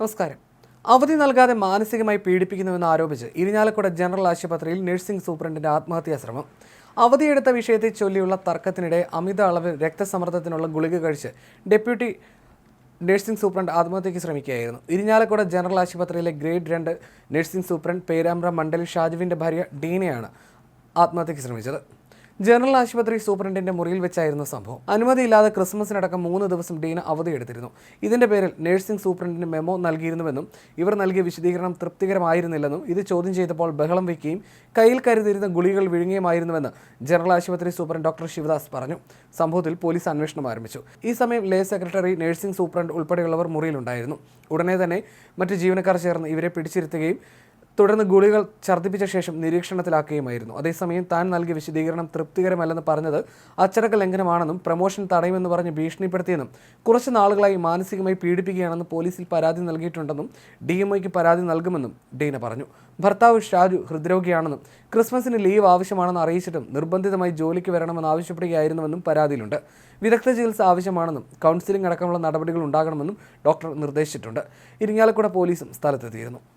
നമസ്കാരം. അവധി നൽകാതെ മാനസികമായി പീഡിപ്പിക്കുന്നുവെന്ന് ആരോപിച്ച് ഇരിഞ്ഞാലക്കുട ജനറൽ ആശുപത്രിയിൽ നഴ്സിംഗ് സൂപ്രണ്ടിന്റെ ആത്മഹത്യാ ശ്രമം. അവധിയെടുത്ത വിഷയത്തെ ചൊല്ലിയുള്ള തർക്കത്തിനിടെ അമിത അളവിൽ രക്തസമ്മർദ്ദത്തിനുള്ള ഗുളിക കഴിച്ച് ഡെപ്യൂട്ടി നഴ്സിംഗ് സൂപ്രണ്ട് ആത്മഹത്യയ്ക്ക് ശ്രമിക്കുകയായിരുന്നു. ഇരിഞ്ഞാലക്കുട ജനറൽ ആശുപത്രിയിലെ ഗ്രേഡ് രണ്ട് നഴ്സിംഗ് സൂപ്രണ്ട് പേരാമ്പ്ര മണ്ഡലി ഷാജുവിന്റെ ഭാര്യ ഡീനയാണ് ആത്മഹത്യയ്ക്ക് ശ്രമിച്ചത്. ജനറൽ ആശുപത്രി സൂപ്രണ്ടിന്റെ മുറിയിൽ വെച്ചായിരുന്നു സംഭവം. അനുമതിയില്ലാതെ ക്രിസ്മസിനടക്കം മൂന്ന് ദിവസം ഡീന അവധിയെടുത്തിരുന്നു. ഇതിന്റെ പേരിൽ നഴ്സിംഗ് സൂപ്രണ്ടിന് മെമ്മോ നൽകിയിരുന്നുവെന്നും ഇവർ നൽകിയ വിശദീകരണം തൃപ്തികരമായിരുന്നില്ലെന്നും ഇത് ചോദ്യം ചെയ്തപ്പോൾ ബഹളം വയ്ക്കുകയും കയ്യിൽ കരുതിയിരുന്ന ഗുളികൾ വിഴുങ്ങിയുമായിരുന്നുവെന്ന് ജനറൽ ആശുപത്രി സൂപ്രണ്ട് ഡോക്ടർ ശിവദാസ് പറഞ്ഞു. സംഭവത്തിൽ പോലീസ് അന്വേഷണം ആരംഭിച്ചു. ഈ സമയം ലേ സെക്രട്ടറി നഴ്സിംഗ് സൂപ്രണ്ട് ഉൾപ്പെടെയുള്ളവർ മുറിയിലുണ്ടായിരുന്നു. ഉടനെ തന്നെ മറ്റ് ജീവനക്കാർ ചേർന്ന് ഇവരെ പിടിച്ചിരുത്തുകയും തുടർന്ന് ഗുളികൾ ഛർദ്ദിപ്പിച്ച ശേഷം നിരീക്ഷണത്തിലാക്കുകയുമായിരുന്നു. അതേസമയം താൻ നൽകിയ വിശദീകരണം തൃപ്തികരമല്ലെന്ന് പറഞ്ഞത് അച്ചടക്ക ലംഘനമാണെന്നും പ്രമോഷൻ തടയുമെന്ന് പറഞ്ഞ് ഭീഷണിപ്പെടുത്തിയെന്നും കുറച്ച് നാളുകളായി മാനസികമായി പീഡിപ്പിക്കുകയാണെന്ന് പോലീസിൽ പരാതി നൽകിയിട്ടുണ്ടെന്നും ഡി എം ഐക്ക് പരാതി നൽകുമെന്നും ഡീന പറഞ്ഞു. ഭർത്താവ് ഷാജു ഹൃദ്രോഗിയാണെന്നും ക്രിസ്മസിന് ലീവ് ആവശ്യമാണെന്ന് അറിയിച്ചിട്ടും നിർബന്ധിതമായി ജോലിക്ക് വരണമെന്ന് ആവശ്യപ്പെടുകയായിരുന്നുവെന്നും പരാതിയിലുണ്ട്. വിദഗ്ധ ചികിത്സ ആവശ്യമാണെന്നും കൗൺസിലിംഗ് അടക്കമുള്ള നടപടികൾ ഉണ്ടാകണമെന്നും ഡോക്ടർ നിർദ്ദേശിച്ചിട്ടുണ്ട്. ഇരിങ്ങാലക്കുട പോലീസും സ്ഥലത്തെത്തിയിരുന്നു.